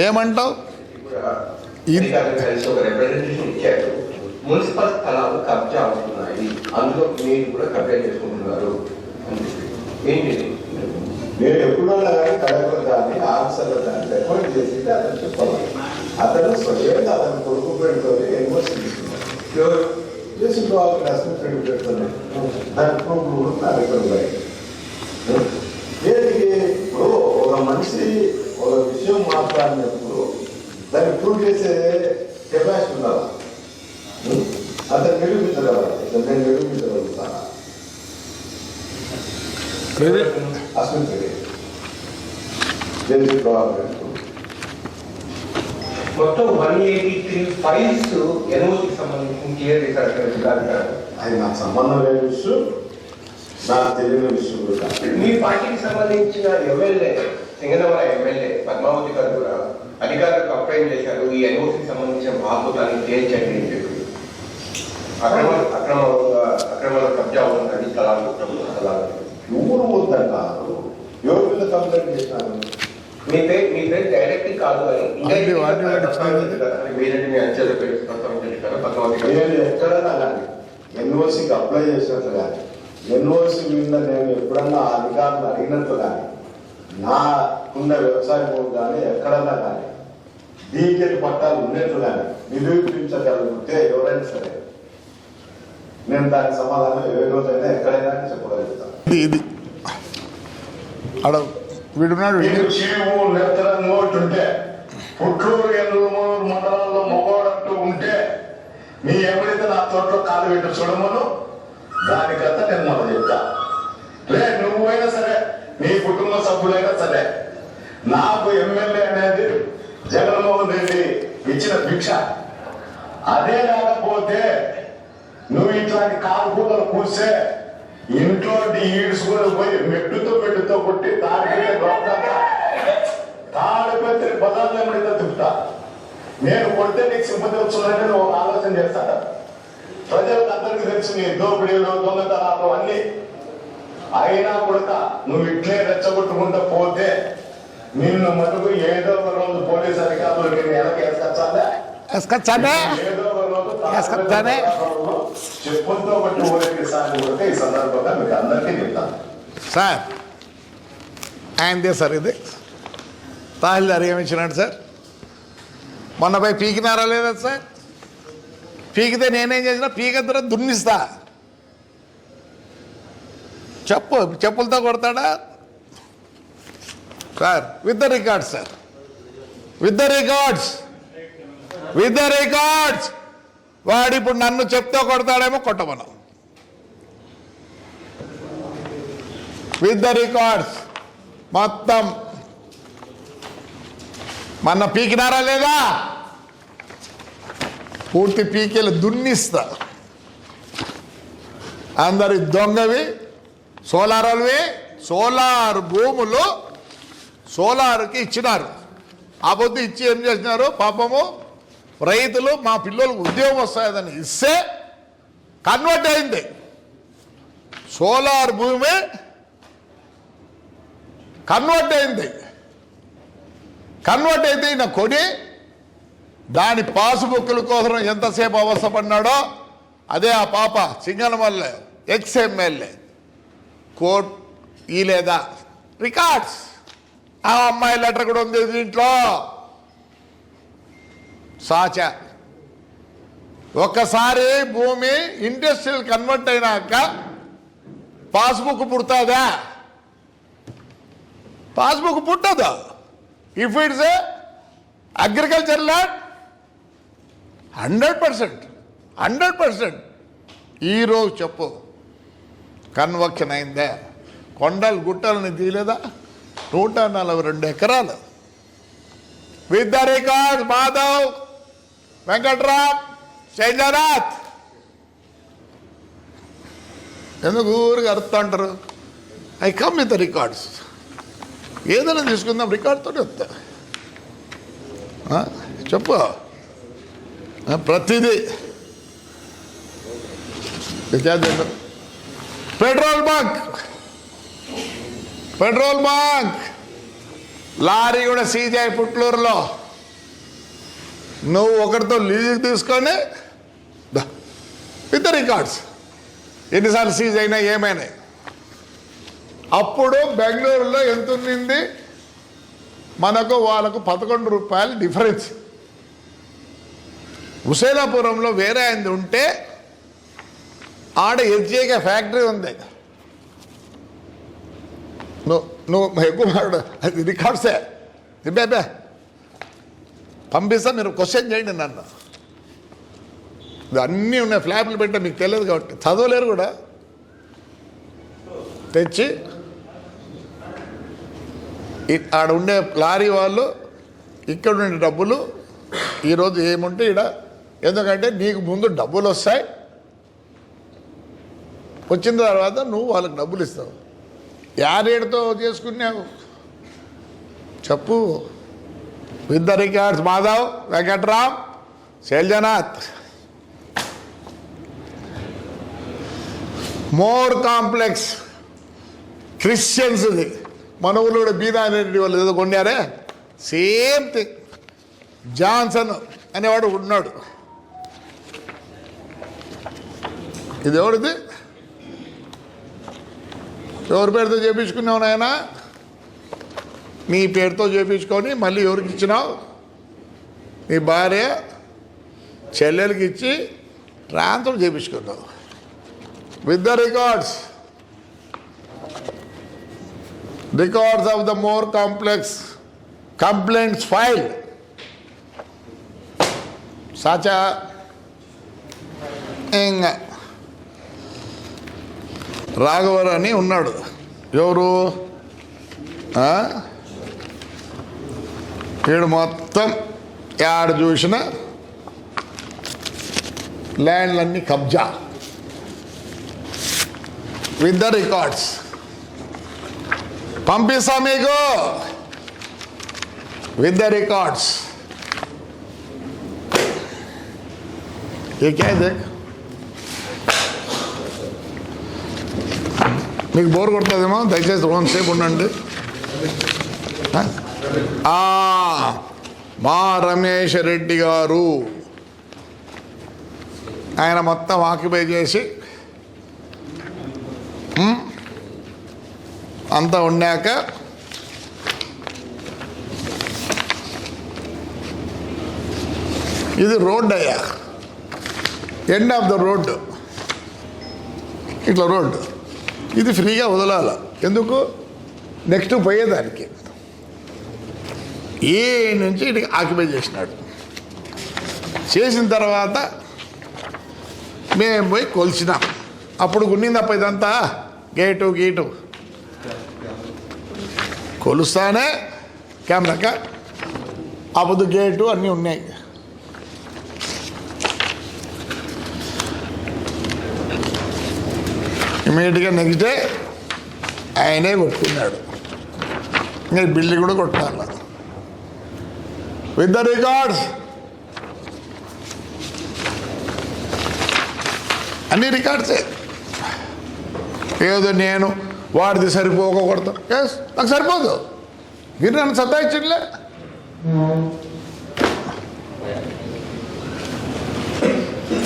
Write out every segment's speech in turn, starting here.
ఏమంటావు? మున్సిపల్ స్థలాలు కబ్జా అవుతున్నాయి. అందులో మీరు కూడా కబ్జా చేసుకుంటున్నారు. ఏంటి? నేను ఎప్పుడో కలెక్టర్ ఆఫీసర్లు చేసి అతను చెప్పాలి అతను స్వయంగా అతను కొడుకు తీసుకున్నాడు నష్టం పెట్టి పెడుతుంది దాని నా ఇప్పుడు ఒక మనిషి మాట్లాడినప్పుడు దాన్ని ప్రూవ్ చేసే కెపాసిటీ ఉండాలి. అతను నిరూపించగలరు. ఇతను నేను నిరూపించగలుగుతాను అసలు తెలియదు గవర్నమెంట్ మొత్తం వన్ ఎయిటీ త్రీ ఫైల్స్ ఎన్ఓసికి సంబంధించి జిల్లాధికారి అది నాకు సంబంధం లేని విషయం. నాకు తెలియని విషయం కూడా మీ పార్టీకి సంబంధించిన ఎమ్మెల్యే సింగనమల ఎమ్మెల్యే పద్మావతి గారు కూడా అధికారులకు కంప్లైంట్ చేశారు ఈ ఎన్ఓసికి సంబంధించిన బాధ్యతని తేల్చండి అని చెప్పి అక్రమ అక్రమంగా అక్రమంగా కబ్జా ఉన్నది స్థలాలు ప్రభుత్వ స్థలాలు ఎవరు వద్దంటారు ఎవరి కంప్లైంట్ చేసినారు మీ పేరు మీ పేరు డైరెక్ట్ కాదు అని. మీరంటే మీ అంచెల పేరు ఎక్కడన్నా కానీ ఎన్ఓసికి అప్లై చేసినట్లు కానీ ఎన్ఓసి మీద నేను ఎప్పుడన్నా ఆ అధికారులు అడిగినట్లు కానీ నాకున్న వ్యవసాయ భూమి కానీ ఎక్కడన్నా కానీ డీకెట్ పట్టాలు ఉన్నట్లు కానీ నిరూపించగలిగితే ఎవరైనా సరే నేను దానికి సమాధానం ఏ రోజైనా ఎక్కడైనా చెప్పగలుగుతాను. ఇది ఇది. అడ వీడున్నాడు. నీకు చీము నెత్తరంగా ఉంటే పుట్టూరు ఎల్లమూరు మండలంలో మొగోడంటూ ఉంటే నీ ఎవరైతే నా తోటలో కాలు పెట్టి చూడమను? దానికంతా నేను మొదలు చెప్తా. లే నువ్వైనా సరే నీ కుటుంబ సభ్యులైనా సరే నాకు ఎమ్మెల్యే అనేది జగన్మోహన్ రెడ్డి ఇచ్చిన భిక్ష. అదే లేకపోతే నువ్వు ఇట్లాంటి కాలు కూర్చే ఇంట్లో ఈడ్చుకొని పోయి మెట్టుతో మెట్టుతో కొట్టి తాడిపెట్టి పదార్థం ఎమ్మడితో తిప్పుతా నేను కొడితే నీకు సింపతి నువ్వు ఒక ఆలోచన చేస్తాడా ప్రజలకు అందరికీ తెలుసు నీ దోపిడీలు దొంగతనాలు అన్ని. అయినా కూడా నువ్వు ఇట్లే రెచ్చగొట్టుకుంటూ పోతే నిన్ను మటుకు ఏదో ఒక రోజు పోలీస్ అధికారులు వేసుకొచ్చాలే వేసుకొచ్చానే ఏదో ఒక రోజు వేసుకొచ్చానే సార్ ఆయనదే సార్ ఇది తహసీల్దార్ ఏమిచ్చినాడు సార్ మొన్న పోయి పీకినారా లేదా సార్ పీకితే నేనేం చేసినా పీకద్దర దున్నిస్తా. చెప్పు చెప్పులతో కొడతాడా? Sir with the records sir with the records with the records వాడు ఇప్పుడు నన్ను చెప్తే కొడతాడేమో కొట్టమను. విత్ ద రికార్డ్స్ మొత్తం. మన పీకినారా లేదా? పూర్తి పీకేలు దున్నిస్తా. అందరి దొంగవి సోలార్వి సోలార్ భూములు సోలార్కి ఇచ్చినారు. ఆ పొద్దు ఇచ్చి ఏం చేసినారు? పాపము రైతులు మా పిల్లలకు ఉద్యోగం వస్తుందని ఇస్తే కన్వర్ట్ అయింది. సోలార్ భూమి కన్వర్ట్ అయింది. కన్వర్ట్ అయితే ఈయన కొని దాని పాస్బుక్ల కోసం ఎంతసేపు అవసరపడినాడో అదే ఆ పాప సింగనమల్ల ఎక్స్ ఎమ్మెల్యే కోర్ట్ ఈ లేదా రికార్డ్స్. ఆ అమ్మాయి లెటర్ కూడా ఉంది దీంట్లో. సాచ. ఒక్కసారి భూమి ఇండస్ట్రియల్ కన్వర్ట్ అయినాక పాస్బుక్ పుడుతుందా? పాస్బుక్ పుట్టదు? If it's a agriculture land hundred percent hundred percent ఈరోజు చెప్పు. కన్వక్షన్ అయిందే? కొండలు గుట్టలని తీయలేదా? నూట నలభై రెండు ఎకరాలు. With the record Madhav. Venkatram Sailanath ఎందుకు ఊరికి అంటారు? I come with records. ఏదైనా తీసుకుందాం రికార్డ్తో వస్తా. ఆ, చెప్పు. ప్రతిదీ. విద్యార్థులు petrol bunk. Petrol bunk. Lorry కూడా సీజ్ అయ్యి పుట్లూరులో. నువ్వు ఒకరితో లీజుకి తీసుకొని విత్ రికార్డ్స్. ఎన్నిసార్లు సీజ్ అయినా ఏమైనాయి. అప్పుడు బెంగళూరులో ఎంత ఉన్నింది? మనకు వాళ్ళకు పదకొండు రూపాయలు డిఫరెన్స్. హుసేనాపురంలో వేరే ఆయనది ఉంటే ఆడ ఎల్జీగా ఫ్యాక్టరీ ఉంది. నువ్వు నువ్వు ఎక్కువ అది రికార్డ్సే. బే పంపిస్తా మీరు క్వశ్చన్ చేయండి నన్ను. ఇది అన్నీ ఉన్నాయి ఫ్లాప్లు పెట్టా మీకు తెలియదు కాబట్టి. చదవలేరు కూడా. తెచ్చి. ఆడ ఉండే లారీ వాళ్ళు ఇక్కడ ఉండే డబ్బులు ఈరోజు ఏముంటే ఈడ. ఎందుకంటే నీకు ముందు డబ్బులు వస్తాయి. వచ్చిన తర్వాత నువ్వు వాళ్ళకి డబ్బులు ఇస్తావు. యారేడుతో చేసుకున్నావు? చెప్పు. With the records Madhav Venkatram Sailajanath. More complex క్రిస్టియన్స్ది. మన ఊళ్ళో కూడా బీదారెడ్డి వాళ్ళు ఏదో కొన్నారే? సేమ్ థింగ్ జాన్సన్ అనేవాడు ఉన్నాడు. ఇది ఎవరిది ఎవరి పేరుతో చేపించుకున్నావు నాయన? మీ పేరుతో చేపించుకొని మళ్ళీ ఎవరికి ఇచ్చినావు మీ భార్య చెల్లెలకి ఇచ్చి transfer చేయించుకున్నావు with the records records of the more complex complaints file సాచా ఇంకా రాఘవర్ అని ఉన్నాడు. ఎవరు? ఆ? వీడు మొత్తం యాడ చూసిన ల్యాండ్లన్నీ కబ్జా. విత్ ద రికార్డ్స్ పంపిస్తా మీకు. విత్ ద రికార్డ్స్ ఏకేదే మీకు బోర్ కొడుతుందేమో? దయచేసి సేపు ఉండండి. ఆ? మా రమేష్ రెడ్డి గారు. ఆయన మొత్తం ఆక్యుపై చేసి అంతా ఉండాక ఇది రోడ్ అయ్యా. ఎండ్ ఆఫ్ ద రోడ్డు ఇట్లా రోడ్డు ఇది ఫ్రీగా వదలాల. ఎందుకు? నెక్స్ట్ పోయేదానికి. ఏ నుంచి ఇటు ఆక్యుపై చేసినాడు. చేసిన తర్వాత మేము పోయి కొలిచినాం. అప్పుడు గున్నిందప్ప ఇదంతా? గేటు గీటు. కొలుస్తానే కెమెరాక అప్పుడు గేటు అన్నీ ఉన్నాయి. ఇమీడియట్గా నెక్స్ట్ డే ఆయనే కొట్టుకున్నాడు. ఇంకా బిల్లు కూడా కొట్టాల. విత్ ద రికార్డ్స్ అన్ని రికార్డ్సే ఏదో నేను వాడిది సరిపోక ఎస్ నాకు సరిపోదు. మీరు నన్ను సత్తాయించట్లే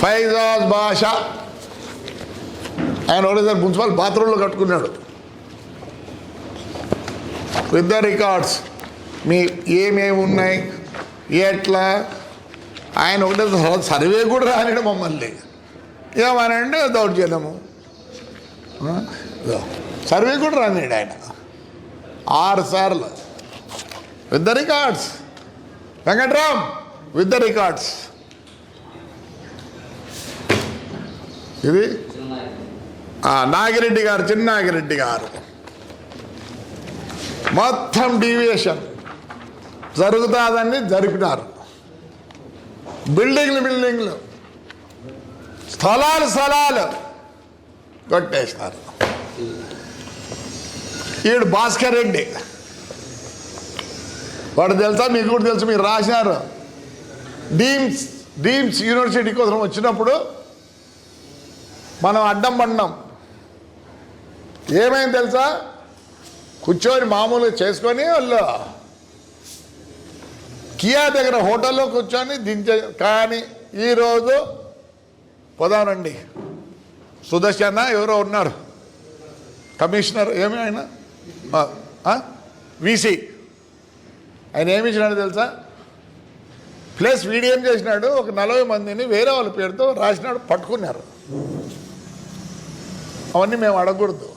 ఫైజాజ్ భాష. ఆయన ఒకటేసారి మున్సిపల్ బాత్రూంలో కట్టుకున్నాడు. విత్ ద రికార్డ్స్ మీ ఏమేమి ఉన్నాయి? ఎట్లా? ఆయన ఒకటే సర్వే కూడా రానిడు మమ్మల్ని. ఏమనంటే దౌర్జన్యము. సర్వే కూడా రానిడు ఆయన. ఆరు సార్లు. With the records Venkatram with the records ఇది? నాగిరెడ్డి గారు చిన్న నాగిరెడ్డి గారు. మొత్తం డీవియేషన్ జరుగుతుందని జరిపినారు. బిల్డింగ్లు బిల్డింగ్లు. స్థలాలు స్థలాలు కొట్టేసినారు. ఈడు భాస్కర్ రెడ్డి. వాడు తెలుసా? మీకు కూడా తెలుసు మీరు రాసినారు. డీమ్స్ డీమ్స్ యూనివర్సిటీ కోసం వచ్చినప్పుడు మనం అడ్డం పడినాం ఏమైంది తెలుసా? కూర్చొని మామూలుగా చేసుకొని వాళ్ళు కియా దగ్గర హోటల్లో కూర్చొని దించే కానీ ఈరోజు పోదామండి సుదర్శన ఎవరో ఉన్నారు? కమిషనర్ ఏమి ఆయన? వీసీ ఆయన ఏమి ఇచ్చినాడు తెలుసా? ప్లస్ వీడియం చేసినాడు? ఒక నలభై మందిని వేరే వాళ్ళ పేరుతో రాసినాడు పట్టుకున్నారు. అవన్నీ మేము అడగకూడదు.